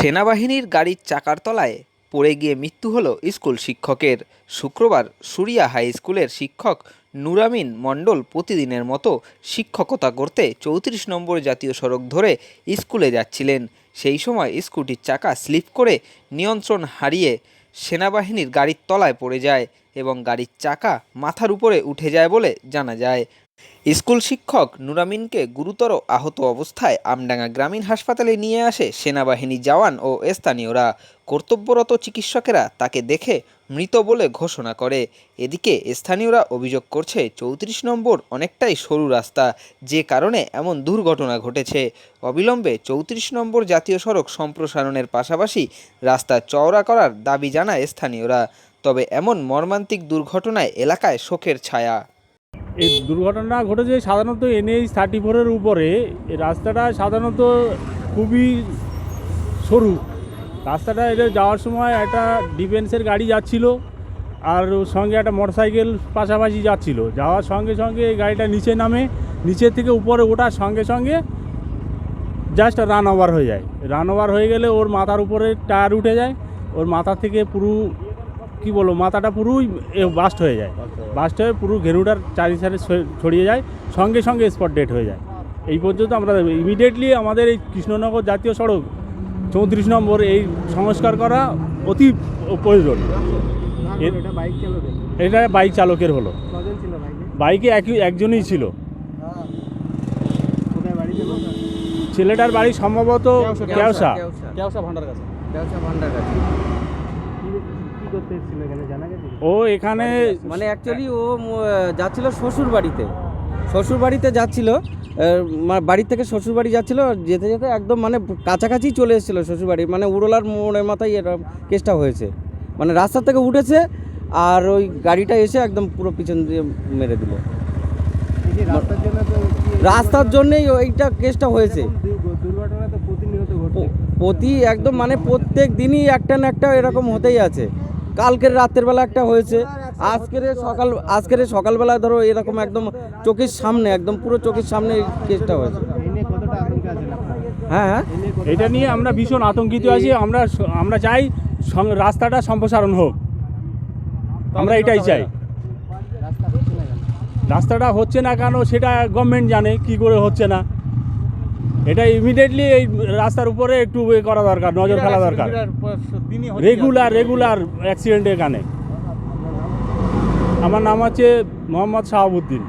সেনাবাহিনীর গাড়ির চাকার তলায় পড়ে গিয়ে মৃত্যু হল স্কুল শিক্ষকের। শুক্রবার সুরিয়া হাই স্কুলের শিক্ষক নুরামিন মণ্ডল প্রতিদিনের মতো শিক্ষকতা করতে চৌত্রিশ নম্বর জাতীয় সড়ক ধরে স্কুলে যাচ্ছিলেন। সেই সময় স্কুটির চাকা স্লিপ করে নিয়ন্ত্রণ হারিয়ে সেনাবাহিনীর গাড়ির তলায় পড়ে যায় এবং গাড়ির চাকা মাথার উপরে উঠে যায় বলে জানা যায়। স্কুল শিক্ষক নুরামিনকে গুরুতর আহত অবস্থায় আমডাঙ্গা গ্রামীণ হাসপাতালে নিয়ে আসে সেনাবাহিনী জওয়ান ও স্থানীয়রা। কর্তব্যরত চিকিৎসকেরা তাকে দেখে মৃত বলে ঘোষণা করে। এদিকে স্থানীয়রা অভিযোগ করছে, চৌত্রিশ নম্বর অনেকটাই সরু রাস্তা, যে কারণে এমন দুর্ঘটনা ঘটেছে। অবিলম্বে চৌত্রিশ নম্বর জাতীয় সড়ক সম্প্রসারণের পাশাপাশি রাস্তা চওড়া করার দাবি জানায় স্থানীয়রা। তবে এমন মর্মান্তিক দুর্ঘটনায় এলাকায় শোকের ছায়া। এই দুর্ঘটনা ঘটেছে সাধারণত এনএইচ থার্টি ফোরের উপরে। রাস্তাটা সাধারণত খুবই সরু। রাস্তাটা এটা যাওয়ার সময় একটা ডিফেন্সের গাড়ি যাচ্ছিল আর সঙ্গে একটা মোটরসাইকেল পাশাপাশি যাচ্ছিল। যাওয়ার সঙ্গে সঙ্গে এই গাড়িটা নিচে নামে নিচের থেকে উপরে ওঠার সঙ্গে সঙ্গে জাস্ট রান ওভার হয়ে যায়। রান ওভার হয়ে গেলে ওর মাথার উপরে টায়ার উঠে যায়। ওর মাথা থেকে পুরো কি বলব মাথাটা পুরোই বাস্ট হয়ে যায়। বাস্ট হয়ে পুরো ঘেরুটার চারি সাইডে ছড়িয়ে যায় সঙ্গে সঙ্গে স্পট ডেট হয়ে যায়। এই পর্যন্ত আমরা ইমিডিয়েটলি আমাদের এই কৃষ্ণনগর জাতীয় সড়ক চৌত্রিশ নম্বর এই সংস্কার করা অতি প্রয়োজন। এটা বাইক চালকের এটা বাইক চালকের হলো। বাইকে বাইকে একই একজনই ছিল। বাড়ি ছিল? ছেলেটার বাড়ি সম্ভবত কেওসা কেওসা ভান্ডার কাছে কেওসা ভান্ডার কাছে করতে এসেছিল এখানে? জানা গেছে? ও এখানে মানে অ্যাকচুয়ালি ও যাচ্ছিল শ্বশুর বাড়িতে শ্বশুর বাড়িতে যাচ্ছিল বাড়ি থেকে শ্বশুর বাড়ি যাচ্ছিল যেতে যেতে একদম মানে কাছাকাছি চলে এসেছিল শ্বশুর বাড়ি মানে উড়োলার মোড়ের মাথায় এটা কেসটা হয়েছে। মানে রাস্তা থেকে উঠেছে আর ওই গাড়িটা এসে একদম পুরো পিছন দিয়ে মেরে দিল। রাস্তার জন্যই ওইটা কেসটা হয়েছে। প্রতি একদম মানে প্রত্যেক দিনই একটা না একটা এরকম হতেই আছে। কালকের রাতের বেলা একটা হয়েছে। আজকের সকাল আজকের সকালবেলা ধরো এরকম একদম চোখের সামনে একদম পুরো চোখের সামনে এই কেসটা হয়েছে। হ্যাঁ হ্যাঁ। এটা নিয়ে আমরা ভীষণ আতঙ্কিত আছি। আমরা আমরা চাই রাস্তাটা সম্প্রসারণ হোক। আমরা এটাই চাই। রাস্তা হচ্ছে না কেন? রাস্তাটা হচ্ছে না কেন সেটা গভর্নমেন্ট জানে কি করে হচ্ছে না। এটা ইমিডিয়েটলি এই রাস্তার উপরে একটু এ করা দরকার নজর ফেলা দরকার। রেগুলার রেগুলার অ্যাক্সিডেন্ট এখানে। আমার নাম হচ্ছে মোহাম্মদ শাহাবুদ্দিন।